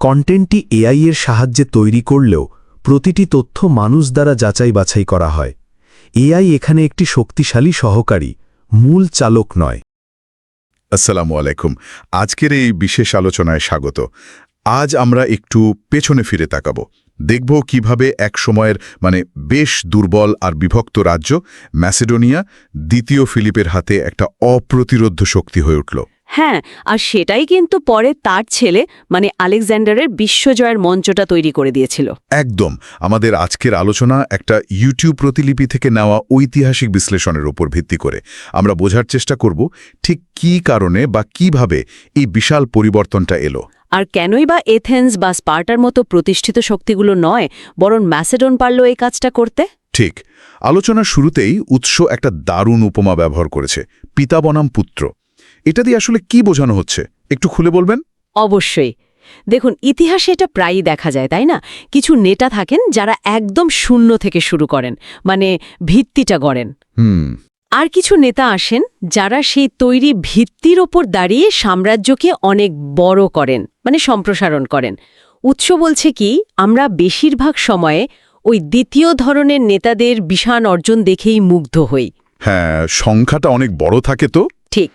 কন্টেন্টটি AI এর সাহায্যে তৈরি করলেও প্রতিটি তথ্য মানুষ দ্বারা যাচাই বাছাই করা হয়। এআই এখানে একটি শক্তিশালী সহকারী, মূল চালক নয়। আসসালামু আলাইকুম। আজকের এই বিশেষ আলোচনায় স্বাগত। আজ আমরা একটু পেছনে ফিরে তাকাব। দেখব কীভাবে এক সময়ের মানে বেশ দুর্বল আর বিভক্ত রাজ্য, ম্যাসেডোনিয়া, দ্বিতীয় ফিলিপের হাতে একটা অপ্রতিরোধ্য শক্তি হয়ে উঠল। হ্যাঁ আর সেটাই কিন্তু পরে তার ছেলে মানে আলেকজান্ডারের বিশ্বজয়ের মঞ্চটা তৈরি করে দিয়েছিল। একদম। আমাদের আজকের আলোচনা একটা ইউটিউব প্রতিলিপি থেকে নেওয়া ঐতিহাসিক বিশ্লেষণের উপর ভিত্তি করে। আমরা বোঝার চেষ্টা করব ঠিক কী কারণে বা কীভাবে এই বিশাল পরিবর্তনটা এলো। আর কেনই বা এথেন্স বা স্পার্টার মতো প্রতিষ্ঠিত শক্তিগুলো নয় বরং ম্যাসেডন পারল এই কাজটা করতে? ঠিক। আলোচনার শুরুতেই উৎস একটা দারুণ উপমা ব্যবহার করেছে পিতা বনাম পুত্র। এটা দিয়ে আসলে কি বোঝানো হচ্ছে? একটু খুলে বলবেন? অবশ্যই। দেখুন ইতিহাসে এটা প্রায়ই দেখা যায় তাই না? কিছু নেতা থাকেন যারা একদম শূন্য থেকে শুরু করেন মানে ভিত্তিটা গড়েন। হুম। আর কিছু নেতা আসেন যারা সেই তৈরি ভিত্তির ওপর দাঁড়িয়ে সাম্রাজ্যকে অনেক বড় করেন মানে সম্প্রসারণ করেন। উৎস বলছে কি আমরা বেশিরভাগ সময়ে ওই দ্বিতীয় ধরনের নেতাদের বিশাল অর্জন দেখেই মুগ্ধ হই। হ্যাঁ সংখ্যাটা অনেক বড় থাকে তো। ঠিক।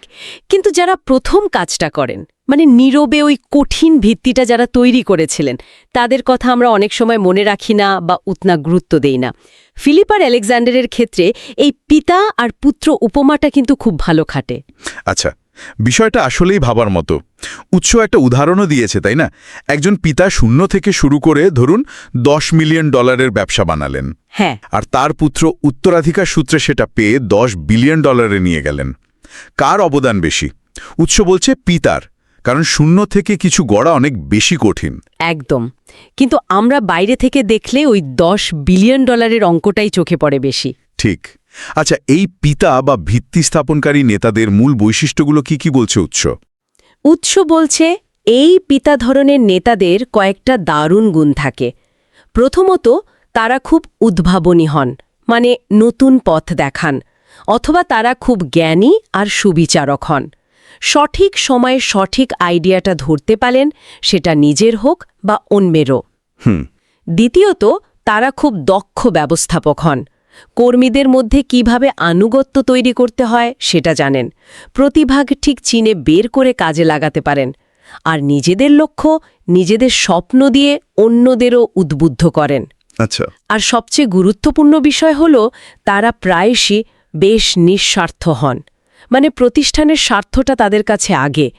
কিন্তু যারা প্রথম কাজটা করেন মানে নীরবে ওই কঠিন ভিত্তিটা যারা তৈরি করেছিলেন তাদের কথা আমরা অনেক সময় মনে রাখি না বা উতনা গুরুত্ব দেই না। ফিলিপ আর আলেকজান্ডারের ক্ষেত্রে এই পিতা আর পুত্র উপমাটা কিন্তু খুব ভালো খাটে। আচ্ছা বিষয়টা আসলেই ভাবার মতো। উৎস একটা উদাহরণও দিয়েছে তাই না? একজন পিতা শূন্য থেকে শুরু করে ধরুন দশ মিলিয়ন ডলারের ব্যবসা বানালেন। হ্যাঁ। আর তার পুত্র উত্তরাধিকার সূত্রে সেটা পেয়ে দশ বিলিয়ন ডলারে নিয়ে গেলেন। কার অবদান বেশি? উৎস বলছে পিতার কারণ শূন্য থেকে কিছু গড়া অনেক বেশি কঠিন। একদম। কিন্তু আমরা বাইরে থেকে দেখলে ওই দশ বিলিয়ন ডলারের অঙ্কটাই চোখে পড়ে বেশি। ঠিক। আচ্ছা এই পিতা বা ভিত্তি স্থাপনকারী নেতাদের মূল বৈশিষ্ট্যগুলো কি কি বলছে উৎস? উৎস বলছে এই পিতা ধরনের নেতাদের কয়েকটা দারুণ গুণ থাকে। প্রথমত তারা খুব উদ্ভাবনী হন মানে নতুন পথ দেখান। অথবা তারা খুব জ্ঞানী আর সুবিচারক হন। সঠিক সময়ে সঠিক আইডিয়াটা ধরতে পারেন সেটা নিজের হোক বা অন্যেরও। হুম। দ্বিতীয়ত তারা খুব দক্ষ ব্যবস্থাপক হন। কর্মীদের মধ্যে কীভাবে আনুগত্য তৈরি করতে হয় সেটা জানেন। প্রতিভাগ ঠিক চিনে বের করে কাজে লাগাতে পারেন। আর নিজেদের লক্ষ্য নিজেদের স্বপ্ন দিয়ে অন্যদেরও উদ্বুদ্ধ করেন। আচ্ছা। আর সবচেয়ে গুরুত্বপূর্ণ বিষয় হল তারা প্রায়শই বেশ নিঃস্বার্থ হন। মানে প্রতিষ্ঠানের স্বার্থটা তাদের কাছে আগে।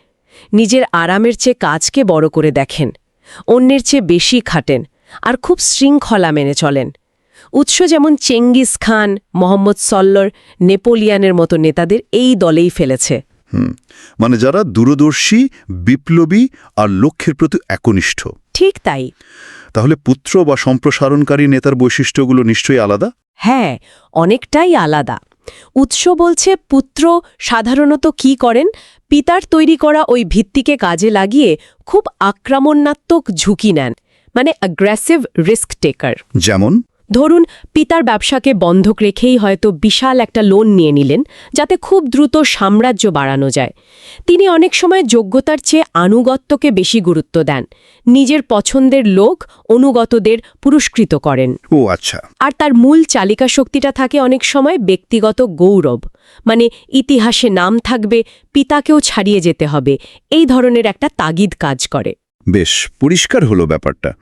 নিজের আরামের চেয়ে কাজকে বড় করে দেখেন। অন্যের চেয়ে বেশি খাটেন আর খুব শৃঙ্খলা মেনে চলেন। উৎস যেমন চেঙ্গিস খান মোহাম্মদ সল্লর নেপোলিয়ানের মতো নেতাদের এই দলেই ফেলেছে। হুম মানে যারা দূরদর্শী বিপ্লবী আর লক্ষ্যের প্রতি একনিষ্ঠ। ঠিক তাই। তাহলে পুত্র বা সম্প্রসারণকারী নেতার বৈশিষ্ট্যগুলো নিশ্চয়ই আলাদা? হ্যাঁ অনেকটাই আলাদা। উৎস বলছে পুত্র সাধারণত কি করেন? পিতার তৈরি করা ওই ভিত্তিকে কাজে লাগিয়ে খুব আক্রমণাত্মক ঝুঁকি নেন। মানে অ্যাগ্রেসিভ রিস্ক টেকার যেমন ধরুন পিতার ব্যবসাকে বন্ধক রেখেই হয়তো বিশাল একটা লোন নিয়ে নিলেন যাতে খুব দ্রুত সাম্রাজ্য বাড়ানো যায়। তিনি অনেক সময় যোগ্যতার চেয়ে আনুগত্যকে বেশি গুরুত্ব দেন নিজের পছন্দের লোক অনুগতদের পুরস্কৃত করেন। ও আচ্ছা। আর তার মূল চালিকা শক্তিটা থাকে অনেক সময় ব্যক্তিগত গৌরব মানে ইতিহাসে নাম থাকবে পিতাকেও ছাড়িয়ে যেতে হবে এই ধরনের একটা তাগিদ কাজ করে। বেশ পরিষ্কার হলো ব্যাপারটা।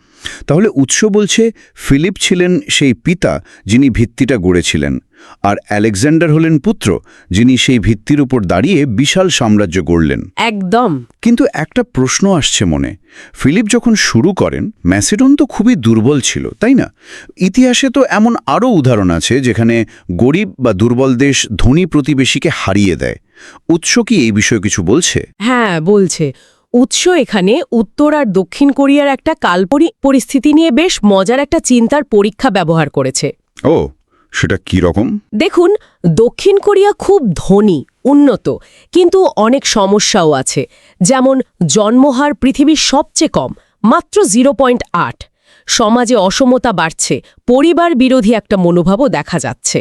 তাহলে উৎস বলছে ফিলিপ ছিলেন সেই পিতা যিনি ভিত্তিটা গড়েছিলেন আর আলেকজান্ডার হলেন পুত্র যিনি সেই ভিত্তির উপর দাঁড়িয়ে বিশাল সাম্রাজ্য গড়লেন। একদম। কিন্তু একটা প্রশ্ন আসছে মনে। ফিলিপ যখন শুরু করেন ম্যাসেডন তো খুবই দুর্বল ছিল তাই না? ইতিহাসে তো এমন আরও উদাহরণ আছে যেখানে গরিব বা দুর্বল দেশ ধনী প্রতিবেশীকে হারিয়ে দেয়। উৎস কি এই বিষয়ে কিছু বলছে? হ্যাঁ বলছে। উৎস এখানে উত্তর আর দক্ষিণ কোরিয়ার একটা কাল্পনিক পরিস্থিতি নিয়ে বেশ মজার একটা চিন্তার পরীক্ষা ব্যবহার করেছে। ও সেটা কি রকম? দেখুন দক্ষিণ কোরিয়া খুব ধনী উন্নত কিন্তু অনেক সমস্যাও আছে। যেমন জন্মহার পৃথিবীর সবচেয়ে কম মাত্র জিরো পয়েন্ট আট। সমাজে অসমতা বাড়ছে পরিবার বিরোধী একটা মনোভাবও দেখা যাচ্ছে।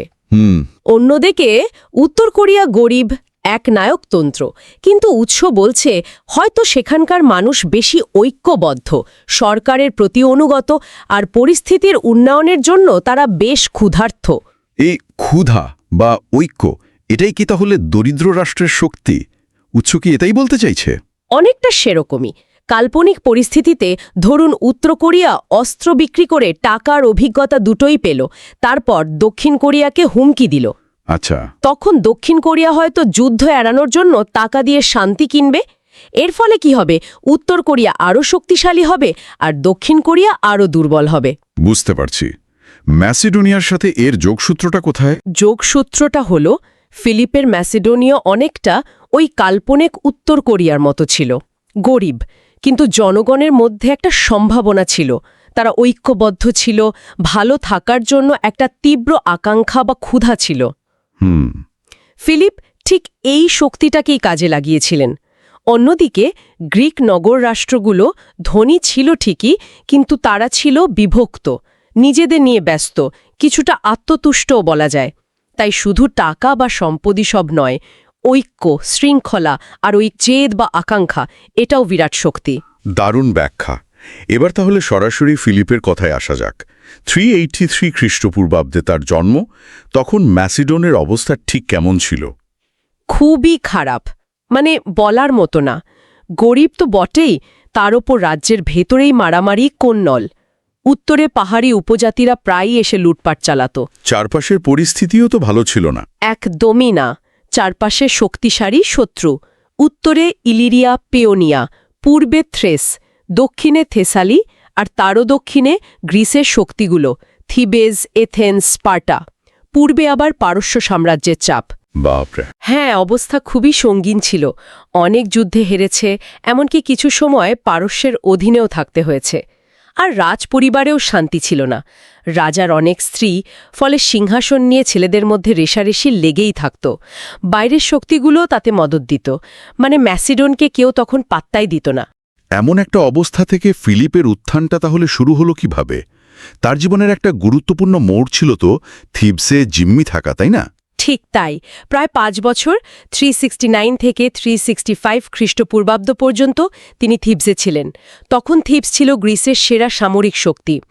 অন্যদিকে উত্তর কোরিয়া গরিব এক নায়কতন্ত্র। কিন্তু উৎস বলছে হয়তো সেখানকার মানুষ বেশি ঐক্যবদ্ধ। সরকারের প্রতি অনুগত আর পরিস্থিতির উন্নয়নের জন্য তারা বেশ ক্ষুধার্থ। এই ক্ষুধা বা ঐক্য এটাই কি তাহলে দরিদ্র রাষ্ট্রের শক্তি? উৎস কি এটাই বলতে চাইছে? অনেকটা সেরকমই। কাল্পনিক পরিস্থিতিতে ধরুন উত্তর কোরিয়া অস্ত্র বিক্রি করে টাকার অভিজ্ঞতা দুটোই পেল। তারপর দক্ষিণ কোরিয়াকে হুমকি দিল। আচ্ছা। তখন দক্ষিণ কোরিয়া হয়তো যুদ্ধ এড়ানোর জন্য টাকা দিয়ে শান্তি কিনবে। এর ফলে কি হবে? উত্তর কোরিয়া আরও শক্তিশালী হবে আর দক্ষিণ কোরিয়া আরও দুর্বল হবে। বুঝতে পারছি। ম্যাসিডোনিয়ার সাথে এর যোগসূত্রটা কোথায়? যোগসূত্রটা হল ফিলিপের ম্যাসিডোনিয়া অনেকটা ওই কাল্পনিক উত্তর কোরিয়ার মতো ছিল। গরিব কিন্তু জনগণের মধ্যে একটা সম্ভাবনা ছিল। তারা ঐক্যবদ্ধ ছিল ভালো থাকার জন্য একটা তীব্র আকাঙ্ক্ষা বা ক্ষুধা ছিল। হুম। ফিলিপ ঠিক এই শক্তিটাকেই কাজে লাগিয়েছিলেন। অন্যদিকে গ্রিক নগর রাষ্ট্রগুলো ধনী ছিল ঠিকই কিন্তু তারা ছিল বিভক্ত নিজেদের নিয়ে ব্যস্ত কিছুটা আত্মতুষ্টও বলা যায়। তাই শুধু টাকা বা সম্পদই সব নয় ঐক্য শৃঙ্খলা আর ওই চেদ বা আকাঙ্ক্ষা এটাও বিরাট শক্তি। দারুণ ব্যাখ্যা। এবার তাহলে সরাসরি ফিলিপের কথায় আসা যাক। থ্রি এইটটি থ্রি খ্রিস্টপূর্বাব্দে তার জন্ম তখন ম্যাসিডোনের অবস্থা ঠিক কেমন ছিল? খুবই খারাপ মানে বলার মতো না। গরিব তো বটেই তার ওপর রাজ্যের ভেতরেই মারামারি কোন্নল। উত্তরে পাহাড়ি উপজাতিরা প্রায়ই এসে লুটপাট চালাত। চারপাশের পরিস্থিতিও তো ভালো ছিল না। একদমই না। চারপাশে শক্তিশালী শত্রু। উত্তরে ইলিরিয়া পেওনিয়া পূর্বে থ্রেস। দক্ষিণে থেসালি আর তারও দক্ষিণে গ্রিসের শক্তিগুলো থিবেজ এথেন্স স্পার্টা। পূর্বে আবার পারস্য সাম্রাজ্যের চাপ। বাপরে। হ্যাঁ অবস্থা খুবই সঙ্গীন ছিল। অনেক যুদ্ধে হেরেছে এমনকি কিছু সময় পারস্যের অধীনেও থাকতে হয়েছে। আর রাজ পরিবারেও শান্তি ছিল না। রাজার অনেক স্ত্রী ফলে সিংহাসন নিয়ে ছেলেদের মধ্যে রেশারেশি লেগেই থাকত। বাইরের শক্তিগুলো তাতে মদত দিত। মানে ম্যাসিডনকে কেউ তখন পাত্তাই দিত না। এমন একটা অবস্থা থেকে ফিলিপের উত্থানটা তাহলে শুরু হলো কীভাবে? তার জীবনের একটা গুরুত্বপূর্ণ মোড় ছিল তো থিবসে জিম্মি থাকা তাই না? ঠিক তাই। প্রায় পাঁচ বছর থ্রি থেকে থ্রি খ্রিস্টপূর্বাব্দ পর্যন্ত তিনি থিবসে ছিলেন। তখন থিবস ছিল গ্রিসের সেরা সামরিক শক্তি।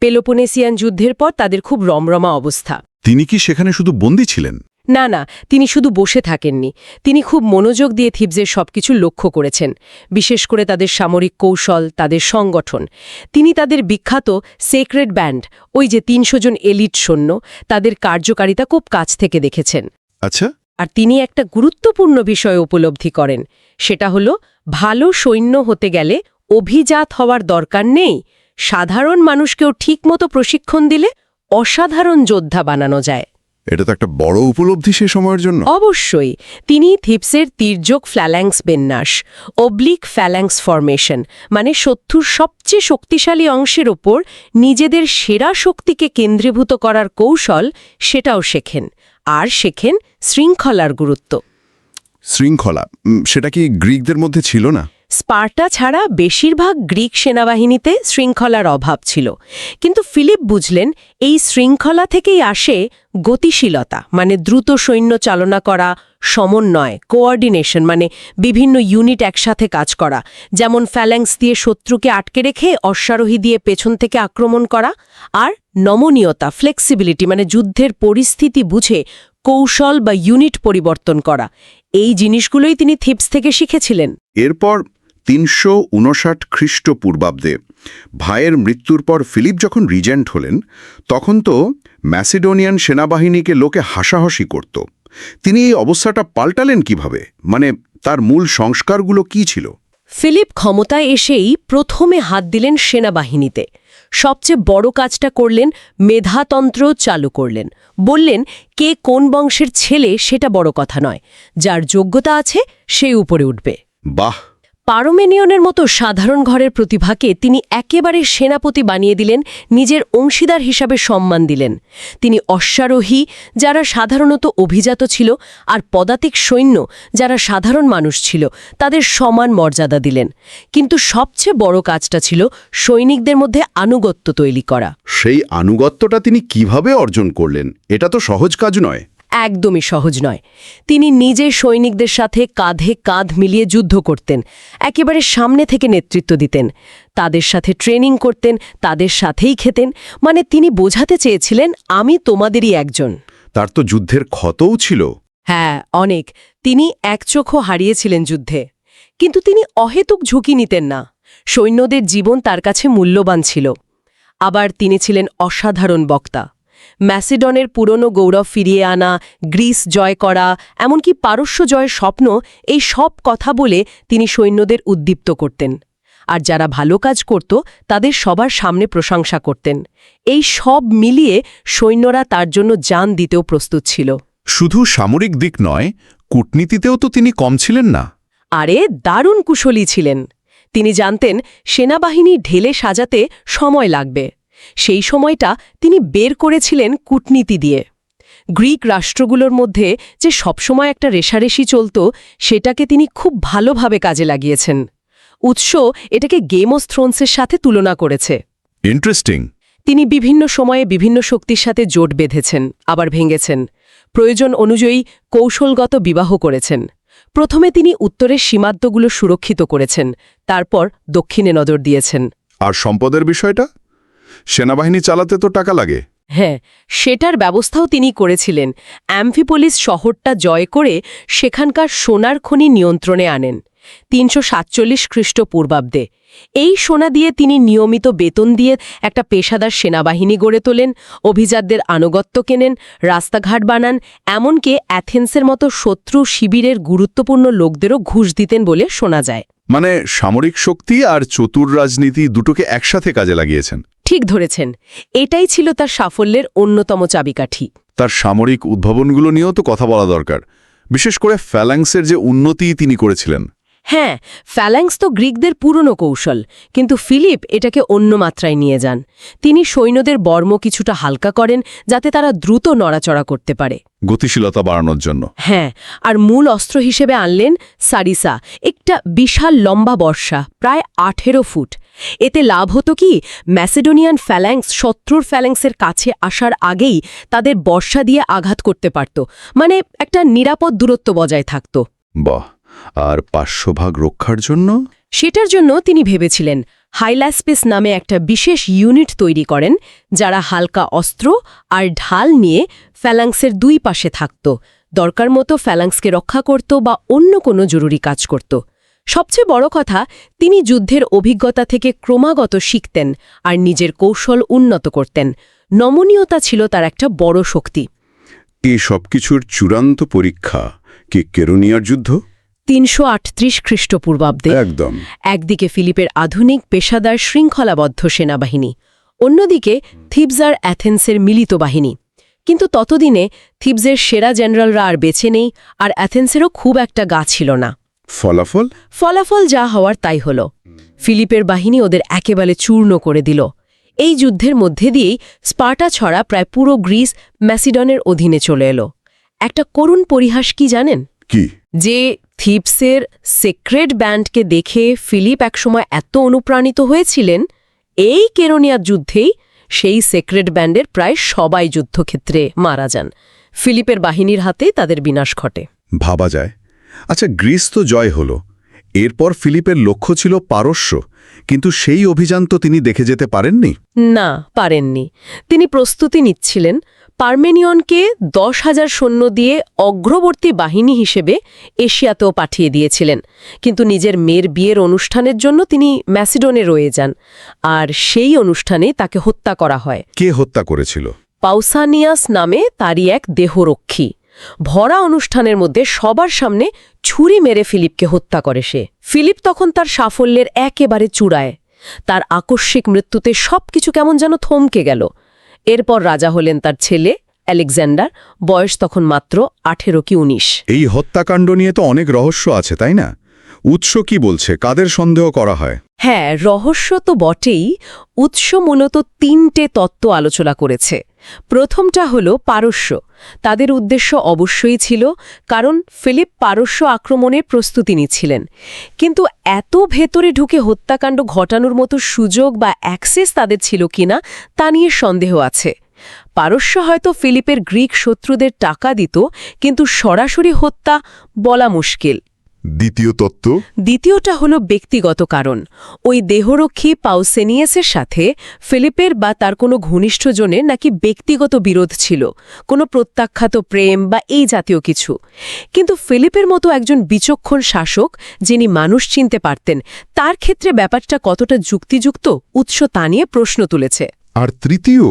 পেলোপোনেসিয়ান যুদ্ধের পর তাদের খুব রমরমা অবস্থা। তিনি কি সেখানে শুধু বন্দী ছিলেন? না না তিনি শুধু বসে থাকেননি। তিনি খুব মনোযোগ দিয়ে থিবসের সবকিছু লক্ষ্য করেছেন বিশেষ করে তাদের সামরিক কৌশল তাদের সংগঠন। তিনি তাদের বিখ্যাত সেক্রেট ব্যান্ড ওই যে তিনশো জন এলিট সৈন্য তাদের কার্যকারিতা খুব কাছ থেকে দেখেছেন। আচ্ছা। আর তিনি একটা গুরুত্বপূর্ণ বিষয় উপলব্ধি করেন সেটা হলো ভালো সৈন্য হতে গেলে অভিজাত হওয়ার দরকার নেই। সাধারণ মানুষকেও ঠিকমতো প্রশিক্ষণ দিলে অসাধারণ যোদ্ধা বানানো যায়। এটা তো একটা বড় উপলব্ধি সে সময়ের জন্য। অবশ্যই তিনি থিপসের তীর্যক ফ্ল্যাল্যাংস বিন্যাস অবলিক ফ্যাল্যাংস ফরমেশন মানে শত্রুর সবচেয়ে শক্তিশালী অংশের ওপর নিজেদের সেরা শক্তিকে কেন্দ্রীভূত করার কৌশল সেটাও শেখেন আর শেখেন শৃঙ্খলার গুরুত্ব। শৃঙ্খলা সেটা কি গ্রিকদের মধ্যে ছিল না? স্পার্টা ছাড়া বেশিরভাগ গ্রিক সেনাবাহিনীতে শৃঙ্খলার অভাব ছিল। কিন্তু ফিলিপ বুঝলেন, এই শৃঙ্খলা থেকেই আসে গতিশীলতা মানে দ্রুত সৈন্য চালনা করা, সমন্বয়, কোঅর্ডিনেশন মানে বিভিন্ন ইউনিট একসাথে কাজ করা, যেমন ফ্যাল্যাংস দিয়ে শত্রুকে আটকে রেখে অশ্বারোহী দিয়ে পেছন থেকে আক্রমণ করা, আর নমনীয়তা ফ্লেক্সিবিলিটি মানে যুদ্ধের পরিস্থিতি বুঝে কৌশল বা ইউনিট পরিবর্তন করা। এই জিনিসগুলোই তিনি থিপস থেকে শিখেছিলেন। এরপর তিনশো উনষাট খ্রিস্টপূর্বাব্দে ভাইয়ের মৃত্যুর পর ফিলিপ যখন রিজেন্ট হলেন তখন তো ম্যাসিডোনিয়ান সেনাবাহিনীকে লোকে হাসাহাসি করত। তিনি এই অবস্থাটা পাল্টালেন কীভাবে? মানে তার মূল সংস্কারগুলো কি ছিল? ফিলিপ ক্ষমতায় এসেই প্রথমে হাত দিলেন সেনাবাহিনীতে। সবচেয়ে বড় কাজটা করলেন মেধাতন্ত্র চালু করলেন। বললেন কে কোন বংশের ছেলে সেটা বড় কথা নয় যার যোগ্যতা আছে সে উপরে উঠবে। বাহ! পারোমেনিয়নের মতো সাধারণ ঘরের প্রতিভাকে তিনি একেবারে সেনাপতি বানিয়ে দিলেন, নিজের অংশীদার হিসাবে সম্মান দিলেন। তিনি অশ্বারোহী, যারা সাধারণত অভিজাত ছিল, আর পদাতিক সৈন্য, যারা সাধারণ মানুষ ছিল, তাদের সমান মর্যাদা দিলেন। কিন্তু সবচেয়ে বড় কাজটা ছিল সৈনিকদের মধ্যে আনুগত্য তৈরি করা। সেই আনুগত্যটা তিনি কীভাবে অর্জন করলেন, এটা তো সহজ কাজ নয়। একদমই সহজ নয়। তিনি নিজে সৈনিকদের সাথে কাঁধে কাঁধ মিলিয়ে যুদ্ধ করতেন একেবারে সামনে থেকে নেতৃত্ব দিতেন। তাদের সাথে ট্রেনিং করতেন তাদের সাথেই খেতেন মানে তিনি বোঝাতে চেয়েছিলেন আমি তোমাদেরই একজন। তার তো যুদ্ধের ক্ষতও ছিল। হ্যাঁ অনেক। তিনি এক চোখও হারিয়েছিলেন যুদ্ধে। কিন্তু তিনি অহেতুক ঝুঁকি নিতেন না। সৈন্যদের জীবন তার কাছে মূল্যবান ছিল। আবার তিনি ছিলেন অসাধারণ বক্তা। ম্যাসিডনের পুরনো গৌরব ফিরিয়ে আনা গ্রিস জয় করা এমনকি পারস্য জয়ের স্বপ্ন এই সব কথা বলে তিনি সৈন্যদের উদ্দীপ্ত করতেন। আর যারা ভালো কাজ করত তাদের সবার সামনে প্রশংসা করতেন। এই সব মিলিয়ে সৈন্যরা তার জন্য যান দিতেও প্রস্তুত ছিল। শুধু সামরিক দিক নয় কূটনীতিতেও তো তিনি কম ছিলেন না। আরে দারুণ কুশলী ছিলেন। তিনি জানতেন সেনাবাহিনী ঢেলে সাজাতে সময় লাগবে। সেই সময়টা তিনি বের করেছিলেন কূটনীতি দিয়ে। গ্রিক রাষ্ট্রগুলোর মধ্যে যে সবসময় একটা রেশারেশি চলত সেটাকে তিনি খুব ভালোভাবে কাজে লাগিয়েছেন। উৎস এটাকে গেম অফ থ্রোনসের সাথে তুলনা করেছে। ইন্টারেস্টিং তিনি বিভিন্ন সময়ে বিভিন্ন শক্তির সাথে জোট বেঁধেছেন আবার ভেঙেছেন। প্রয়োজন অনুযায়ী কৌশলগত বিবাহ করেছেন। প্রথমে তিনি উত্তরের সীমান্তগুলো সুরক্ষিত করেছেন তারপর দক্ষিণে নজর দিয়েছেন। আর সম্পদের বিষয়টা? সেনাবাহিনী চালাতে তো টাকা লাগে। হ্যাঁ সেটার ব্যবস্থাও তিনি করেছিলেন। অ্যাম্ফিপোলিস শহরটা জয় করে সেখানকার সোনার খনি নিয়ন্ত্রণে আনেন। তিনশো সাতচল্লিশ খ্রিস্টপূর্বাব্দে। এই সোনা দিয়ে তিনি নিয়মিত বেতন দিয়ে একটা পেশাদার সেনাবাহিনী গড়ে তোলেন অভিজাতদের আনুগত্য কেনেন রাস্তাঘাট বানান এমনকি অ্যাথেন্সের মতো শত্রু শিবিরের গুরুত্বপূর্ণ লোকদেরও ঘুষ দিতেন বলে শোনা যায়। মানে সামরিক শক্তি আর চতুর রাজনীতি দুটোকে একসাথে কাজে লাগিয়েছেন। ঠিক ধরেছেন। এটাই ছিল তার সাফল্যের অন্যতম চাবিকাঠি। তার সামরিক উদ্ভাবনগুলো নিয়েও তো কথা বলা দরকার। বিশেষ করে ফ্যালাংসের যে উন্নতি তিনি করেছিলেন। হ্যাঁ ফ্যালাংস তো গ্রিকদের পুরনো কৌশল কিন্তু ফিলিপ এটাকে অন্য মাত্রায় নিয়ে যান। তিনি সৈন্যদের বর্ম কিছুটা হালকা করেন যাতে তারা দ্রুত নড়াচড়া করতে পারে। গতিশীলতা বাড়ানোর জন্য। হ্যাঁ আর মূল অস্ত্র হিসেবে আনলেন সারিসা একটা বিশাল লম্বা বর্ষা প্রায় আঠেরো ফুট। এতে লাভ হতো কি? ম্যাসেডোনিয়ান ফ্যাল্যাংস শত্রুর ফ্যাল্যাংসের কাছে আসার আগেই তাদের বর্ষা দিয়ে আঘাত করতে পারত। মানে একটা নিরাপদ দূরত্ব বজায় থাকত। বাহ আর পাঁচশো ভাগ রক্ষার জন্য? সেটার জন্য তিনি ভেবেছিলেন হাইলাসপেস নামে একটা বিশেষ ইউনিট তৈরি করেন যারা হালকা অস্ত্র আর ঢাল নিয়ে ফ্যালাংসের দুই পাশে থাকত। দরকার মতো ফ্যালাংসকে রক্ষা করত বা অন্য কোনো জরুরি কাজ করত। সবচেয়ে বড় কথা তিনি যুদ্ধের অভিজ্ঞতা থেকে ক্রমাগত শিখতেন আর নিজের কৌশল উন্নত করতেন। নমনীয়তা ছিল তার একটা বড় শক্তি। এই সবকিছুর চূড়ান্ত পরীক্ষা কি কেরোনিয়ার যুদ্ধ? তিনশো আটত্রিশ খ্রিস্টপূর্বাব্দে একদম। একদিকে ফিলিপের আধুনিক পেশাদার শৃঙ্খলাবদ্ধ সেনাবাহিনী অন্যদিকে থিবস আর অ্যাথেন্সের মিলিত বাহিনী। কিন্তু ততদিনে থিবসের সেরা জেনারেলরা আর বেছে নেই আর অ্যাথেন্সেরও খুব একটা গা ছিল না। ফলাফল? ফলাফল যা হওয়ার তাই হল। ফিলিপের বাহিনী ওদের একেবারে চূর্ণ করে দিল। এই যুদ্ধের মধ্যে দিয়েই স্পার্টা ছড়া প্রায় পুরো গ্রিস ম্যাসিডনের অধীনে চলে এলো। একটা করুণ পরিহাস কি জানেন? কি? যে থিপসের সেক্রেট ব্যান্ডকে দেখে ফিলিপ একসময় এত অনুপ্রাণিত হয়েছিলেন এই কেরোনিয়ার যুদ্ধেই সেই সেক্রেট ব্যান্ডের প্রায় সবাই যুদ্ধক্ষেত্রে মারা যান। ফিলিপের বাহিনীর হাতে তাদের বিনাশ ঘটে। ভাবা যায়। আচ্ছা গ্রিস তো জয় হল। এরপর ফিলিপের লক্ষ্য ছিল পারস্য কিন্তু সেই অভিযান তো তিনি দেখে যেতে পারেননি? না পারেননি। তিনি প্রস্তুতি নিচ্ছিলেন পার্মেনিয়নকে দশ হাজার সৈন্য দিয়ে অগ্রবর্তী বাহিনী হিসেবে এশিয়াতেও পাঠিয়ে দিয়েছিলেন। কিন্তু নিজের মেয়ের বিয়ের অনুষ্ঠানের জন্য তিনি ম্যাসিডোনে রয়ে যান আর সেই অনুষ্ঠানে তাকে হত্যা করা হয়। কে হত্যা করেছিল? পাউসানিয়াস নামে তারই এক দেহরক্ষী। ভরা অনুষ্ঠানের মধ্যে সবার সামনে ছুরি মেরে ফিলিপকে হত্যা করে সে। ফিলিপ তখন তার সাফল্যের একেবারে চূড়ায়। তার আকস্মিক মৃত্যুতে সবকিছু কেমন যেন থমকে গেল। এরপর রাজা হলেন তার ছেলে আলেকজান্ডার বয়স তখন মাত্র আঠেরো কি উনিশ। এই হত্যাকাণ্ড নিয়ে তো অনেক রহস্য আছে তাই না? উৎস কি বলছে? কাদের সন্দেহ করা হয়? হ্যাঁ রহস্য তো বটেই। উৎস মূলত তিনটে তত্ত্ব আলোচনা করেছে। প্রথমটা হল পারস্য। তাদের উদ্দেশ্য অবশ্যই ছিল, কারণ ফিলিপ পারস্য আক্রমণের প্রস্তুতি নিচ্ছিলেন। কিন্তু এত ভেতরে ঢুকে হত্যাকাণ্ড ঘটানোর মতো সুযোগ বা অ্যাক্সেস তাদের ছিল কিনা, তা নিয়ে সন্দেহ আছে। পারস্য হয়তো ফিলিপের গ্রিক শত্রুদের টাকা দিত, কিন্তু সরাসরি হত্যা বলা মুশকিল। দ্বিতীয় তত্ত্ব? দ্বিতীয়টা হলো ব্যক্তিগত কারণ। ওই দেহরক্ষী পাউসেনিয়াসের সাথে ফিলিপের বা তার কোনো ঘনিষ্ঠজনের নাকি ব্যক্তিগত বিরোধ ছিল কোনো প্রত্যাখ্যাত প্রেম বা এই জাতীয় কিছু। কিন্তু ফিলিপের মতো একজন বিচক্ষণ শাসক যিনি মানুষ চিনতে পারতেন তার ক্ষেত্রে ব্যাপারটা কতটা যুক্তিযুক্ত উৎস তা নিয়ে প্রশ্ন তুলেছে। আর তৃতীয়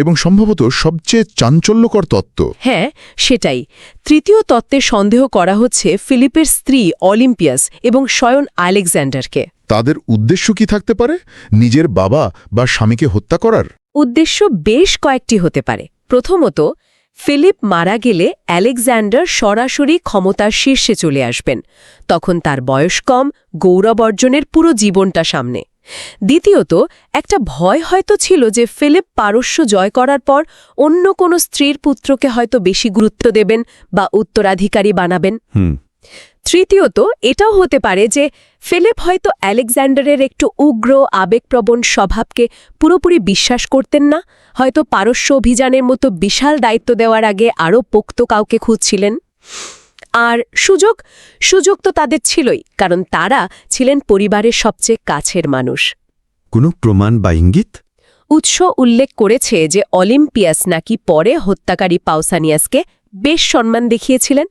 এবং সম্ভবত সবচেয়ে চাঞ্চল্যকর তত্ত্ব। হ্যাঁ সেটাই। তৃতীয় তত্ত্বে সন্দেহ করা হচ্ছে ফিলিপের স্ত্রী অলিম্পিয়াস এবং স্বয়ং আলেকজান্ডারকে। তাদের উদ্দেশ্য কি থাকতে পারে? নিজের বাবা বা স্বামীকে হত্যা করার? উদ্দেশ্য বেশ কয়েকটি হতে পারে। প্রথমত ফিলিপ মারা গেলে আলেকজান্ডার সরাসরি ক্ষমতার শীর্ষে চলে আসবেন। তখন তার বয়স কম গৌরব অর্জনের পুরো জীবনটা সামনে। দ্বিতীয়ত একটা ভয় হয়তো ছিল যে ফিলিপ পারস্য জয় করার পর অন্য কোনো স্ত্রীর পুত্রকে হয়তো বেশি গুরুত্ব দেবেন বা উত্তরাধিকারী বানাবেন। তৃতীয়ত এটাও হতে পারে যে ফিলিপ হয়তো আলেকজান্ডারের একটু উগ্র আবেগপ্রবণ স্বভাবকে পুরোপুরি বিশ্বাস করতেন না। হয়তো পারস্য অভিযানের মতো বিশাল দায়িত্ব দেওয়ার আগে আরও পোক্ত কাউকে খুঁজছিলেন। আর সুযোগ সুযোগ তো তাদের ছিলই কারণ তারা ছিলেন পরিবারের সবচেয়ে কাছের মানুষ। কোনো প্রমাণ বা ইঙ্গিত? উৎস উল্লেখ করেছে যে অলিম্পিয়াস নাকি পরে হত্যাকারী পাউসানিয়াসকে বেশ সম্মান দেখিয়েছিলেন।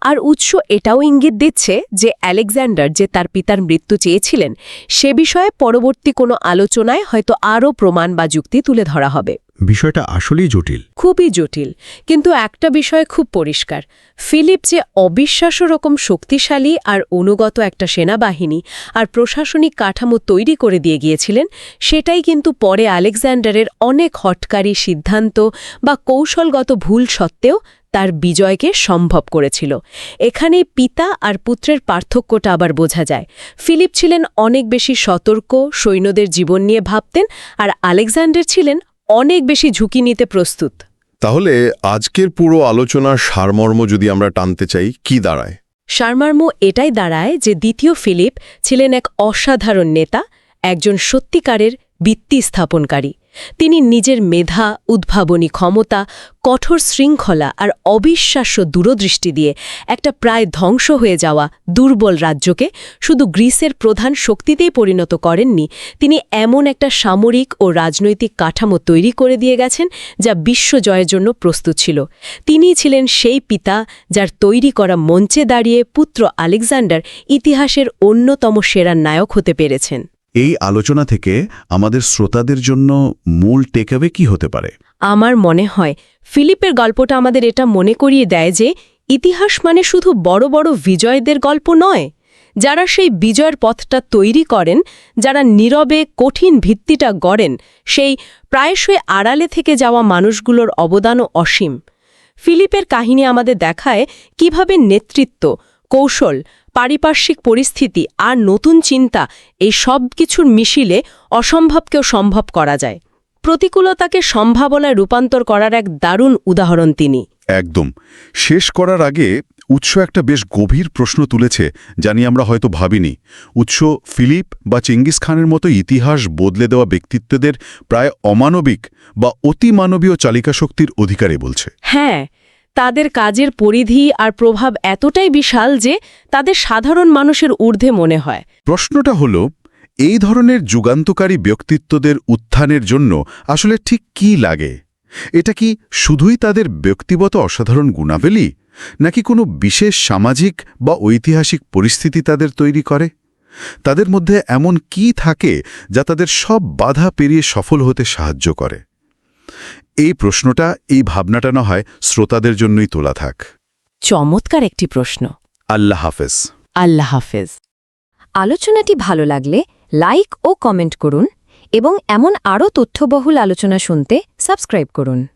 আর উৎস এটাও ইঙ্গিত দিচ্ছে যে আলেকজান্ডার যে তার পিতার মৃত্যু চেয়েছিলেন সে বিষয়ে পরবর্তী কোনো আলোচনায় হয়তো আরও প্রমাণ বা যুক্তি তুলে ধরা হবে। বিষয়টা আসলেই জটিল। খুবই জটিল কিন্তু একটা বিষয় খুব পরিষ্কার। ফিলিপ যে অবিশ্বাস্য রকম শক্তিশালী আর অনুগত একটা সেনাবাহিনী আর প্রশাসনিক কাঠামো তৈরি করে দিয়ে গিয়েছিলেন সেটাই কিন্তু পরে আলেকজান্ডারের অনেক হটকারী সিদ্ধান্ত বা কৌশলগত ভুল সত্ত্বেও তার বিজয়কে সম্ভব করেছিল। এখানে পিতা আর পুত্রের পার্থক্যটা আবার বোঝা যায়। ফিলিপ ছিলেন অনেক বেশি সতর্ক সৈন্যদের জীবন নিয়ে ভাবতেন আর আলেকজান্ডার ছিলেন অনেক বেশি ঝুঁকি নিতে প্রস্তুত। তাহলে আজকের পুরো আলোচনার সারমর্ম যদি আমরা টানতে চাই কি দাঁড়ায়? সারমর্ম এটাই দাঁড়ায় যে দ্বিতীয় ফিলিপ ছিলেন এক অসাধারণ নেতা একজন সত্যিকারের ভিত্তি স্থাপনকারী। তিনি নিজের মেধা, উদ্ভাবনী ক্ষমতা, কঠোর শৃঙ্খলা আর অবিশ্বাস্য দূরদৃষ্টি দিয়ে একটা প্রায় ধ্বংস হয়ে যাওয়া দুর্বল রাজ্যকে শুধু গ্রিসের প্রধান শক্তিতেই পরিণত করেননি, তিনি এমন একটা সামরিক ও রাজনৈতিক কাঠামো তৈরি করে দিয়ে গেছেন যা বিশ্বজয়ের জন্য প্রস্তুত ছিল। তিনিই ছিলেন সেই পিতা যার তৈরি করা মঞ্চে দাঁড়িয়ে পুত্র আলেকজান্ডার ইতিহাসের অন্যতম সেরা নায়ক হতে পেরেছেন। এই আলোচনা থেকে আমাদের শ্রোতাদের জন্য মূল টেকঅ্যাওয়ে কি হতে পারে? আমার মনে হয় ফিলিপের গল্পটা আমাদের এটা মনে করিয়ে দেয় যে ইতিহাস মানে শুধু বড় বড় বিজয়দের গল্প নয়। যারা সেই বিজয়ের পথটা তৈরি করেন, যারা নীরবে কঠিন ভিত্তিটা গড়েন, সেই প্রায়শই আড়ালে থেকে যাওয়া মানুষগুলোর অবদানও অসীম। ফিলিপের কাহিনী আমাদের দেখায় কীভাবে নেতৃত্ব, কৌশল পারিপার্শ্বিক পরিস্থিতি আর নতুন চিন্তা এই সব কিছুর মিশিলে অসম্ভবকেও সম্ভব করা যায়। প্রতিকূলতাকে সম্ভাবনায় রূপান্তর করার এক দারুণ উদাহরণ তিনি। একদম। শেষ করার আগে উৎস একটা বেশ গভীর প্রশ্ন তুলেছে যা নিয়ে আমরা হয়তো ভাবিনি। উৎস ফিলিপ বা চেঙ্গিস খানের মতো ইতিহাস বদলে দেওয়া ব্যক্তিত্বদের প্রায় অমানবিক বা অতিমানবীয় চালিকা শক্তির অধিকারে বলছে। হ্যাঁ তাদের কাজের পরিধি আর প্রভাব এতটাই বিশাল যে তাদের সাধারণ মানুষের ঊর্ধ্বে মনে হয়। প্রশ্নটা হল, এই ধরনের যুগান্তকারী ব্যক্তিত্বদের উত্থানের জন্য আসলে ঠিক কি লাগে? এটা কি শুধুই তাদের ব্যক্তিগত অসাধারণ গুণাবলী? নাকি কোনো বিশেষ সামাজিক বা ঐতিহাসিক পরিস্থিতি তাদের তৈরি করে? তাদের মধ্যে এমন কি থাকে যা তাদের সব বাধা পেরিয়ে সফল হতে সাহায্য করে? এই প্রশ্নটা এই ভাবনাটা না হয় শ্রোতাদের জন্যই তোলা থাক। চমৎকার একটি প্রশ্ন। আল্লাহ হাফেজ। আল্লাহ হাফেজ। আলোচনাটি ভালো লাগলে লাইক ও কমেন্ট করুন এবং এমন আরও তথ্যবহুল আলোচনা শুনতে সাবস্ক্রাইব করুন।